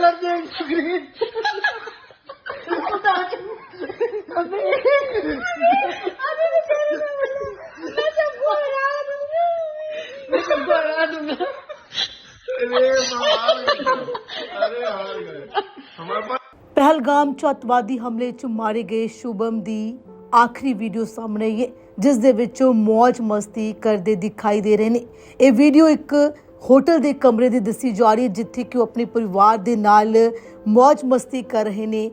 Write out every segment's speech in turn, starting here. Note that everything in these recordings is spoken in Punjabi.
color there is green. Sabi. Ano na pero na wala? Nasa Guarano na. Nasa Guarano na. अरे अरे हमारे पास ਪਹਿਲਗਾਮ ਚ ਅਤਵਾਦੀ ਹਮਲੇ ਚ ਮਾਰੇ ਗਏ ਸ਼ੁਭਮ ਦੀ ਆਖਰੀ ਵੀਡੀਓ ਸਾਹਮਣੇ ਹੈ ਜਿਸ ਦੇ ਵਿੱਚ ਉਹ ਮौज ਮਸਤੀ ਕਰਦੇ ਦਿਖਾਈ ਦੇ ਰਹੇ ਨੇ ਇਹ ਵੀਡੀਓ ਇੱਕ ਹੋਟਲ ਦੇ ਕਮਰੇ ਦੀ ਦੱਸੀ ਜਾ ਰਹੀ ਹੈ, ਜਿੱਥੇ ਕਿ ਉਹ ਆਪਣੇ ਪਰਿਵਾਰ ਦੇ ਨਾਲ ਮौज ਮਸਤੀ ਕਰ ਰਹੇ ਨੇ,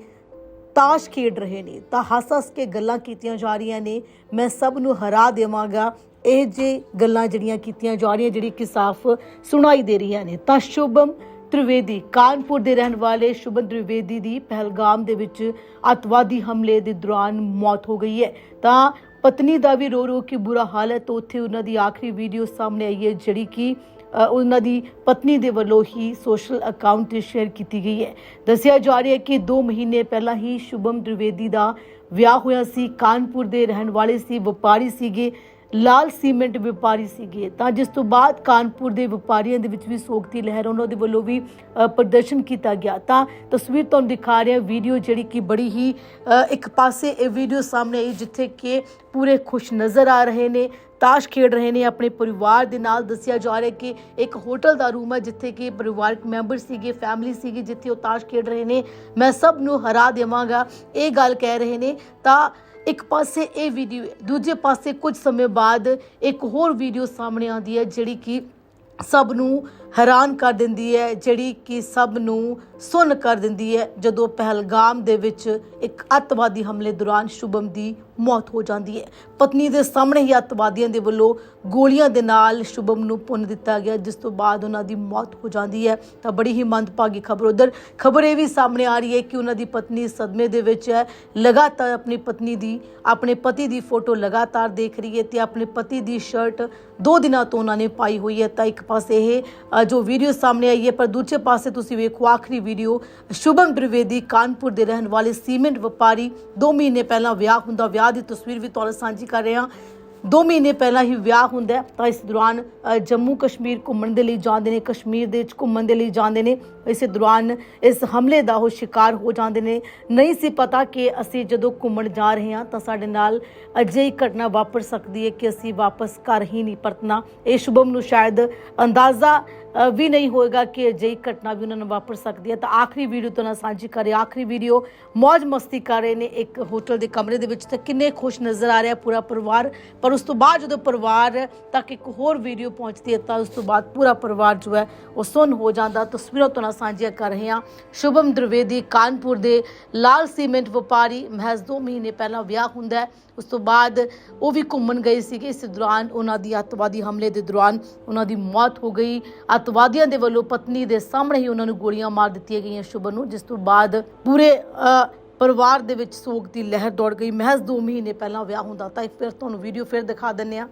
ਤਾਸ਼ ਖੇਡ ਰਹੇ ਨੇ, ਤਾਂ ਹੱਸ ਹੱਸ ਕੇ ਗੱਲਾਂ ਕੀਤੀਆਂ ਜਾ ਰਹੀਆਂ ਨੇ। ਮੈਂ ਸਭ ਨੂੰ ਹਰਾ ਦੇਵਾਂਗਾ। ਇਹ ਜੇ ਗੱਲਾਂ ਜਿਹੜੀਆਂ ਕੀਤੀਆਂ ਜਾ ਰਹੀਆਂ, ਜਿਹੜੀ ਕਿ ਸਾਫ਼ ਸੁਣਾਈ ਦੇ ਰਹੀਆਂ ਨੇ। ਤਾਂ ਸ਼ੁਭਮ ਤ੍ਰਿਵੇਦੀ, ਕਾਨਪੁਰ ਦੇ ਰਹਿਣ ਵਾਲੇ ਸ਼ੁਭਮ ਤ੍ਰਿਵੇਦੀ ਦੀ ਪਹਿਲਗਾਮ ਦੇ ਵਿੱਚ ਅੱਤਵਾਦੀ ਹਮਲੇ ਦੇ ਦੌਰਾਨ ਮੌਤ ਹੋ ਗਈ ਹੈ। ਤਾਂ ਪਤਨੀ ਦਾ ਵੀ ਰੋ ਰੋ ਕੇ ਬੁਰਾ ਹਾਲ ਹੈ, ਤਾਂ ਉੱਥੇ ਉਹਨਾਂ ਦੀ ਆਖਰੀ ਵੀਡੀਓ ਸਾਹਮਣੇ ਆਈ ਹੈ, ਜਿਹੜੀ ਕਿ ਉਹਨਾਂ ਦੀ ਪਤਨੀ ਦੇ ਵੱਲੋਂ ਹੀ ਸੋਸ਼ਲ ਅਕਾਊਂਟ ਤੇ ਸ਼ੇਅਰ ਕੀਤੀ ਗਈ ਹੈ। ਦੱਸਿਆ ਜਾ ਰਿਹਾ ਹੈ ਕਿ 2 ਮਹੀਨੇ ਪਹਿਲਾਂ ਹੀ ਸ਼ੁਭਮ ਤ੍ਰਿਵੇਦੀ ਦਾ ਵਿਆਹ ਹੋਇਆ ਸੀ। ਕਾਨਪੁਰ ਦੇ ਰਹਿਣ ਵਾਲੇ ਸੀ, ਵਪਾਰੀ ਸੀਗੇ। ਲਾਲ ਸੀਮੈਂਟ ਵਪਾਰੀ ਸੀਗੇ। ਤਾਂ ਜਿਸ ਤੋਂ ਬਾਅਦ ਕਾਨਪੁਰ ਦੇ ਵਪਾਰੀਆਂ ਦੇ ਵਿੱਚ ਵੀ ਸੋਗ ਦੀ ਲਹਿਰ, ਉਹਨਾਂ ਦੇ ਵੱਲੋਂ ਵੀ ਪ੍ਰਦਰਸ਼ਨ ਕੀਤਾ ਗਿਆ। ਤਾਂ ਤਸਵੀਰ ਤੁਹਾਨੂੰ ਦਿਖਾ ਰਿਹਾ ਵੀਡੀਓ ਜਿਹੜੀ ਕਿ ਬੜੀ ਹੀ ਇੱਕ ਪਾਸੇ ਇਹ ਵੀਡੀਓ ਸਾਹਮਣੇ ਆਈ, ਜਿੱਥੇ ਕਿ ਪੂਰੇ ਖੁਸ਼ ਨਜ਼ਰ ਆ ਰਹੇ ਨੇ, ਤਾਸ਼ ਖੇਡ ਰਹੇ ਨੇ, ਆਪਣੇ ਪਰਿਵਾਰ ਦੇ ਨਾਲ। ਦੱਸਿਆ ਜਾ ਰਿਹਾ ਕਿ ਇੱਕ ਹੋਟਲ ਦਾ ਰੂਮ ਹੈ, ਜਿੱਥੇ ਕਿ ਪਰਿਵਾਰਕ ਮੈਂਬਰ ਸੀਗੇ, ਫੈਮਿਲੀ ਸੀਗੀ, ਜਿੱਥੇ ਉਹ ਤਾਸ਼ ਖੇਡ ਰਹੇ ਨੇ। ਮੈਂ ਸਭ ਨੂੰ ਹਰਾ ਦੇਵਾਂਗਾ, ਇਹ ਗੱਲ ਕਹਿ ਰਹੇ ਨੇ। ਤਾਂ ਇੱਕ ਪਾਸੇ ਇਹ ਵੀਡੀਓ ਦੂਜੇ ਪਾਸੇ ਕੁਝ ਸਮੇਂ ਬਾਅਦ ਇੱਕ ਹੋਰ ਵੀਡੀਓ ਸਾਹਮਣੇ ਆਉਂਦੀ ਹੈ, ਜਿਹੜੀ ਕਿ ਸਭ ਨੂੰ ਹੈਰਾਨ ਕਰ ਦਿੰਦੀ ਹੈ, ਜਿਹੜੀ ਕਿ ਸਭ ਨੂੰ ਸੁੰਨ ਕਰ ਦਿੰਦੀ ਹੈ, ਜਦੋਂ ਪਹਿਲਗਾਮ ਦੇ ਵਿੱਚ ਇੱਕ ਅੱਤਵਾਦੀ ਹਮਲੇ ਦੌਰਾਨ ਸ਼ੁਭਮ ਦੀ ਮੌਤ ਹੋ ਜਾਂਦੀ ਹੈ। ਪਤਨੀ ਦੇ ਸਾਹਮਣੇ ਹੀ ਅੱਤਵਾਦੀਆਂ ਦੇ ਵੱਲੋਂ ਗੋਲੀਆਂ ਦੇ ਨਾਲ ਸ਼ੁਭਮ ਨੂੰ ਪੁੰਨ ਦਿੱਤਾ ਗਿਆ, ਜਿਸ ਤੋਂ ਬਾਅਦ ਉਹਨਾਂ ਦੀ ਮੌਤ ਹੋ ਜਾਂਦੀ ਹੈ। ਤਾਂ ਬੜੀ ਹੀ ਮੰਦਭਾਗੀ ਖਬਰ ਉਧਰ। ਖਬਰ ਇਹ ਵੀ ਸਾਹਮਣੇ ਆ ਰਹੀ ਹੈ ਕਿ ਉਹਨਾਂ ਦੀ ਪਤਨੀ ਸਦਮੇ ਦੇ ਵਿੱਚ ਹੈ। ਲਗਾਤਾਰ ਆਪਣੀ ਪਤਨੀ ਦੀ, ਆਪਣੇ ਪਤੀ ਦੀ ਫੋਟੋ ਲਗਾਤਾਰ ਦੇਖ ਰਹੀ ਹੈ ਤੇ ਆਪਣੇ ਪਤੀ ਦੀ ਸ਼ਰਟ ਦੋ ਦਿਨਾਂ ਤੋਂ ਉਹਨਾਂ ਨੇ ਪਾਈ ਹੋਈ ਹੈ। ਤਾਂ ਇੱਕ ਪਾਸੇ ਇਹ ਜੋ ਵੀਡੀਓ ਸਾਹਮਣੇ ਆਈ ਹੈ, ਪਰ ਦੂਜੇ ਪਾਸੇ ਤੁਸੀਂ ਵੇਖੋ, ਆਖਰੀ ਵੀਡੀਓ ਸ਼ੁਭਮ ਤ੍ਰਿਵੇਦੀ ਕਾਨਪੁਰ ਦੇ ਰਹਿਣ ਵਾਲੇ ਸੀਮੈਂਟ ਵਪਾਰੀ 2 ਮਹੀਨੇ ਪਹਿਲਾਂ ਵਿਆਹ ਹੁੰਦਾ, ਵਿਆਹ ਦੀ ਤਸਵੀਰ ਵੀ ਤੁਹਾਨੂੰ ਸਾਂਝੀ ਕਰ ਰਹੇ ਹਾਂ। 2 ਮਹੀਨੇ ਪਹਿਲਾਂ ਹੀ ਵਿਆਹ ਹੁੰਦਾ ਤਾਂ ਇਸ ਦੌਰਾਨ ਜੰਮੂ ਕਸ਼ਮੀਰ ਘੁੰਮਣ ਦੇ ਲਈ ਜਾਂਦੇ ਨੇ, ਕਸ਼ਮੀਰ ਦੇ ਵਿੱਚ ਘੁੰਮਣ ਦੇ ਲਈ ਜਾਂਦੇ ਨੇ। ਇਸੇ ਦੌਰਾਨ ਇਸ ਹਮਲੇ ਦਾ ਉਹ ਸ਼ਿਕਾਰ ਹੋ ਜਾਂਦੇ ਨੇ। ਨਹੀਂ ਸੀ ਪਤਾ ਕਿ ਅਸੀਂ ਜਦੋਂ ਘੁੰਮਣ ਜਾ ਰਹੇ ਹਾਂ ਤਾਂ ਸਾਡੇ ਨਾਲ ਅਜਿਹੀ ਘਟਨਾ ਵਾਪਰ ਸਕਦੀ ਹੈ ਕਿ ਅਸੀਂ ਵਾਪਸ ਘਰ ਹੀ ਨਹੀਂ ਪਰਤਣਾ। ਇਹ ਸ਼ੁਭਮ ਨੂੰ ਸ਼ਾਇਦ ਅੰਦਾਜ਼ਾ ਵੀ ਨਹੀਂ ਹੋਏਗਾ ਕਿ ਅਜਿਹੀ ਘਟਨਾ ਵੀ ਉਹਨਾਂ ਨੂੰ ਵਾਪਰ ਸਕਦੀ ਹੈ। ਤਾਂ ਆਖਰੀ ਵੀਡੀਓ ਤੋਂ ਨਾ ਸਾਂਝੀ ਕਰੇ ਆਖਰੀ ਵੀਡੀਓ ਮौज ਮਸਤੀ ਕਰ ਰਹੇ ਨੇ ਇੱਕ ਹੋਟਲ ਦੇ ਕਮਰੇ ਦੇ ਵਿੱਚ। ਤਾਂ ਕਿੰਨੇ ਖੁਸ਼ ਨਜ਼ਰ ਆ ਰਿਹਾ ਪੂਰਾ ਪਰਿਵਾਰ। ਪਰ ਉਸ ਤੋਂ ਬਾਅਦ ਜਦੋਂ ਪਰਿਵਾਰ ਤੱਕ ਇੱਕ ਹੋਰ ਵੀਡੀਓ ਪਹੁੰਚਦੀ ਹੈ ਤਾਂ ਉਸ ਤੋਂ ਬਾਅਦ ਪੂਰਾ ਪਰਿਵਾਰ ਜੋ ਹੈ ਉਹ ਸੁੰਨ ਹੋ ਜਾਂਦਾ। ਤਸਵੀਰਾਂ ਤੋਂ ਨਾ ਸਾਂਝੀਆਂ ਕਰ ਰਹੇ ਹਾਂ। ਸ਼ੁਭਮ ਦ੍ਰਿਵੇਦੀ ਕਾਨਪੁਰ ਦੇ ਲਾਲ ਸੀਮੈਂਟ ਵਪਾਰੀ ਮਹਿਜ਼ 2 ਮਹੀਨੇ ਪਹਿਲਾਂ ਵਿਆਹ ਹੁੰਦਾ ਹੈ। ਉਸ ਤੋਂ ਬਾਅਦ ਉਹ ਵੀ ਘੁੰਮਣ ਗਏ ਸੀਗੇ। ਇਸ ਦੌਰਾਨ ਉਹਨਾਂ ਦੀ ਅੱਤਵਾਦੀ ਹਮਲੇ ਦੇ ਦੌਰਾਨ ਉਹਨਾਂ ਦੀ ਮੌਤ ਹੋ ਗਈ। ਅੱਤਵਾਦੀਆਂ ਦੇ ਵੱਲੋਂ ਪਤਨੀ ਦੇ ਸਾਹਮਣੇ ਹੀ ਉਹਨਾਂ ਨੂੰ ਗੋਲੀਆਂ ਮਾਰ ਦਿੱਤੀਆਂ ਗਈਆਂ ਸ਼ੁਭਮ ਨੂੰ ਜਿਸ ਤੋਂ ਬਾਅਦ ਪੂਰੇ ਅ, ਪਰਿਵਾਰ ਦੇ ਵਿੱਚ ਸੋਗ ਦੀ ਲਹਿਰ ਦੌੜ ਗਈ। ਮਹਿਜ਼ 2 ਮਹੀਨੇ ਪਹਿਲਾਂ ਵਿਆਹ ਹੁੰਦਾ ਤਾਂ ਫਿਰ ਤੁਹਾਨੂੰ ਵੀਡੀਓ ਫਿਰ ਦਿਖਾ ਦਿੰਨੇ ਆ